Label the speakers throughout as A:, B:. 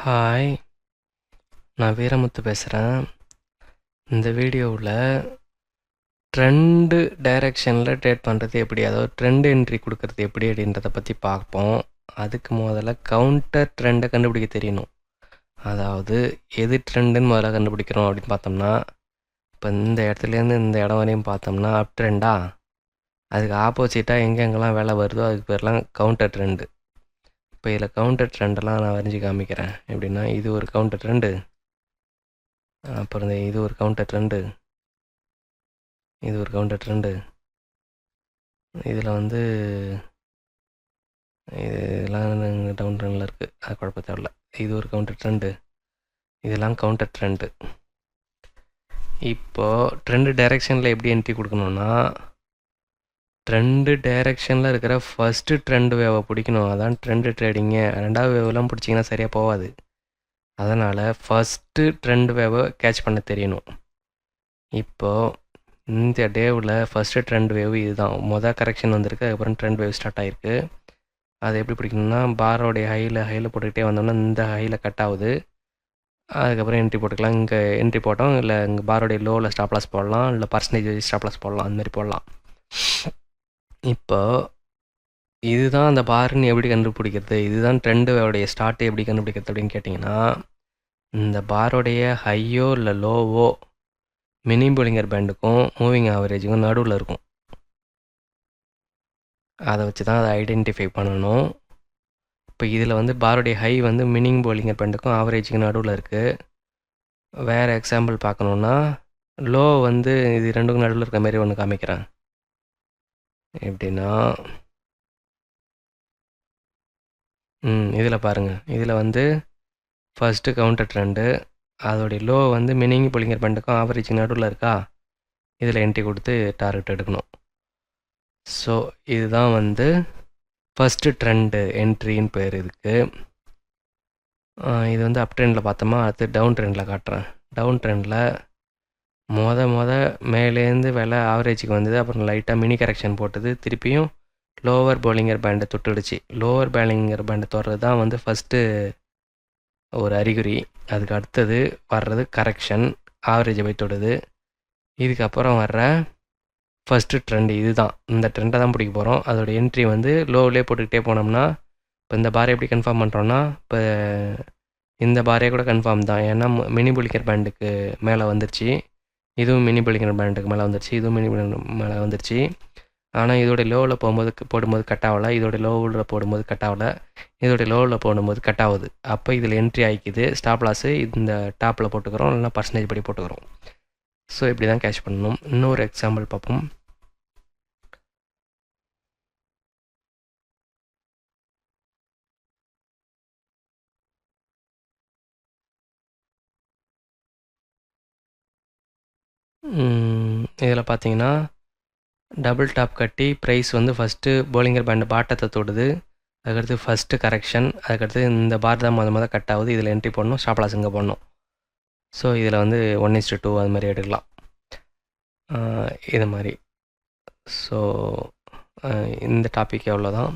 A: Hi நான் வீரமுத்து பேசுகிறேன் இந்த வீடியோவில் ட்ரெண்டு டைரெக்ஷனில் ட்ரேட் பண்ணுறது எப்படி? அதாவது ட்ரெண்ட் என்ட்ரி கொடுக்கறது எப்படி அப்படின்றத பற்றி பார்ப்போம். அதுக்கு முதல்ல கவுண்டர் ட்ரெண்டை கண்டுபிடிக்க தெரியணும். அதாவது எது ட்ரெண்டுன்னு முதல்ல கண்டுபிடிக்கிறோம் அப்படின்னு பார்த்தோம்னா இப்போ இந்த இடத்துலேருந்து இந்த இடம் வரையும் பார்த்தோம்னா அப் ட்ரெண்டா அதுக்கு ஆப்போசிட்டாக எங்கெங்கெல்லாம் வேலை வருதோ அதுக்கு பேர்லாம் கவுண்டர் ட்ரெண்டு இப்போ இதில் கவுண்டர் ட்ரெண்டெல்லாம் நான் வரைஞ்சி காமிக்கிறேன். எப்படின்னா இது ஒரு கவுண்டர் ட்ரெண்டு அப்புறம் இந்த இது ஒரு கவுண்டர் ட்ரெண்டு இது ஒரு கவுண்டர் ட்ரெண்டு இதில் வந்து இதெல்லாம் டவுன் ட்ரெண்டில் இருக்குது அது குழப்ப தேவையில்ல. இது ஒரு கவுண்டர் ட்ரெண்டு இதெல்லாம் கவுண்டர் ட்ரெண்டு இப்போது ட்ரெண்டு டைரெக்ஷனில் எப்படி என்ட்ரி கொடுக்கணுன்னா ட்ரெண்டு டைரெக்ஷனில் இருக்கிற ஃபஸ்ட்டு ட்ரெண்டு வேவை பிடிக்கணும். அதான் ட்ரெண்டு ட்ரேடிங்கு ரெண்டாவது வேவெலாம் பிடிச்சிங்கன்னா சரியாக போகாது அதனால் ஃபஸ்ட்டு ட்ரெண்டு வேவை கேட்ச் பண்ண தெரியணும். இப்போது இந்த டேவில் ஃபஸ்ட்டு ட்ரெண்ட் வேவ் இதுதான். மொதல் கரெக்ஷன் வந்திருக்கு அதுக்கப்புறம் ட்ரெண்ட் வேவ் ஸ்டார்ட் ஆகிருக்கு அது எப்படி பிடிக்கணும்னா பாரோடைய ஹையில் ஹையில் போட்டுக்கிட்டே வந்தோம்னா இந்த ஹையில் கட் ஆகுது. அதுக்கப்புறம் என்ட்ரி போட்டுக்கலாம். இங்கே என்ட்ரி போட்டோம். இல்லை இங்கே பாரோடைய லோவில் ஸ்டாப்லாஸ் போடலாம். இல்லை பர்சன்டேஜ் ஸ்டாப்லாஸ் போடலாம். அந்த மாதிரி போடலாம். இப்போ இதுதான் அந்த பார்ன்னு எப்படி கண்டுபிடிக்கிறது? இதுதான் ட்ரெண்டோடைய ஸ்டார்ட் எப்படி கண்டுபிடிக்கிறது அப்படின்னு கேட்டிங்கன்னா, இந்த பாரோடைய ஹையோ இல்லை லோவோ மினி போலிங்கர் பேண்டுக்கும், மூவிங் ஆவரேஜுக்கும் நடுவில் இருக்கும். அதை வச்சு தான் அதை ஐடென்டிஃபை பண்ணணும். இப்போ இதில் வந்து பாரோடைய ஹை வந்து மினிங் போலிங்கர் பேண்டுக்கும், ஆவரேஜுக்கும் நடுவில் இருக்குது. வேறு எக்ஸாம்பிள் பார்க்கணுன்னா, லோ வந்து இது ரெண்டுக்கும் நடுவில் இருக்க மாரி ஒன்று காமிக்கிறேன். எப்படின்னா ம் இதில் பாருங்கள் இதில் வந்து ஃபஸ்ட்டு கவுண்டர் ட்ரெண்டு அதோடைய லோ வந்து மினிங் பொலிங்கர் பண்டுக்கும் ஆவரேஜ் நடுவில் இருக்கா? இதில் என்ட்ரி கொடுத்து டார்கெட் எடுக்கணும். ஸோ இதுதான் வந்து ஃபஸ்ட்டு ட்ரெண்டு என்ட்ரின்னு பேர் இதுக்கு. இது வந்து அப் ட்ரெண்டில் பார்த்தோமா? அடுத்து டவுன் ட்ரெண்டில் காட்டுறேன். டவுன் ட்ரெண்டில் மொத மொத மேலேருந்து விலை ஆவரேஜுக்கு வந்தது. அப்புறம் லைட்டாக மினி கரெக்ஷன் போட்டது. திருப்பியும் லோவர் போலிங்கர் பேண்டை தொட்டுடுச்சு. லோவர் பேலிங்கர் பேண்டை தொடுறது தான் வந்து ஃபஸ்ட்டு ஒரு அறிகுறி. அதுக்கு அடுத்தது வர்றது கரெக்ஷன் ஆவரேஜை போய் தொடுது. இதுக்கப்புறம் வர்ற ஃபஸ்ட்டு ட்ரெண்டு இது தான் இந்த ட்ரெண்டை தான் பிடிக்க போகிறோம் அதோட என்ட்ரி வந்து லோவிலே போட்டுக்கிட்டே போனோம்னா இப்போ இந்த பாரை எப்படி கன்ஃபார்ம் பண்ணுறோன்னா இப்போ இந்த பாரே கூட கன்ஃபார்ம் தான். ஏன்னா மினி புலிக்கர் பேண்டுக்கு மேலே வந்துருச்சு. இதுவும் மினி பில்டிங் பிராண்டுக்கு மேலே வந்துருச்சு இதுவும் மினி மேலே வந்துருச்சு. ஆனால் இதோட லோவில் போகும்போது போடும்போது கட் ஆகலை. இதோட லோவில் போடும்போது கட் ஆகலை. இதோட லோவில் போடும்போது கட் ஆகுது. அப்போ இதில் என்ட்ரி ஆகிக்குது. ஸ்டாப் லாஸு இந்த டாப்பில் போட்டுக்கிறோம். இல்லைனா பர்சன்டேஜ் படி போட்டுக்கிறோம். ஸோ இப்படி தான் கேஷ் பண்ணணும். இன்னொரு எக்ஸாம்பிள் பார்ப்போம். இதில் பார்த்தீங்கன்னா டபுள் டாப் கட்டி ப்ரைஸ் வந்து ஃபஸ்ட்டு போலிங்கர் பேண்டு பாட்டத்தை தொடுது. அதுக்கடுத்து ஃபஸ்ட்டு கரெக்ஷன் அதுக்கடுத்து இந்த பார் தான் முத முத கட் ஆகுது. இதில் என்ட்ரி போடணும் ஸ்டாப் இங்கே போடணும். ஸோ இதில் வந்து ஒன் இஸ்டு டூ அது மாதிரி எடுக்கலாம். இது மாதிரி. ஸோ இந்த டாபிக் எவ்வளோ தான்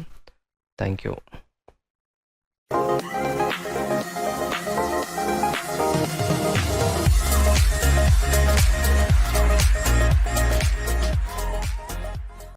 A: தேங்க்யூ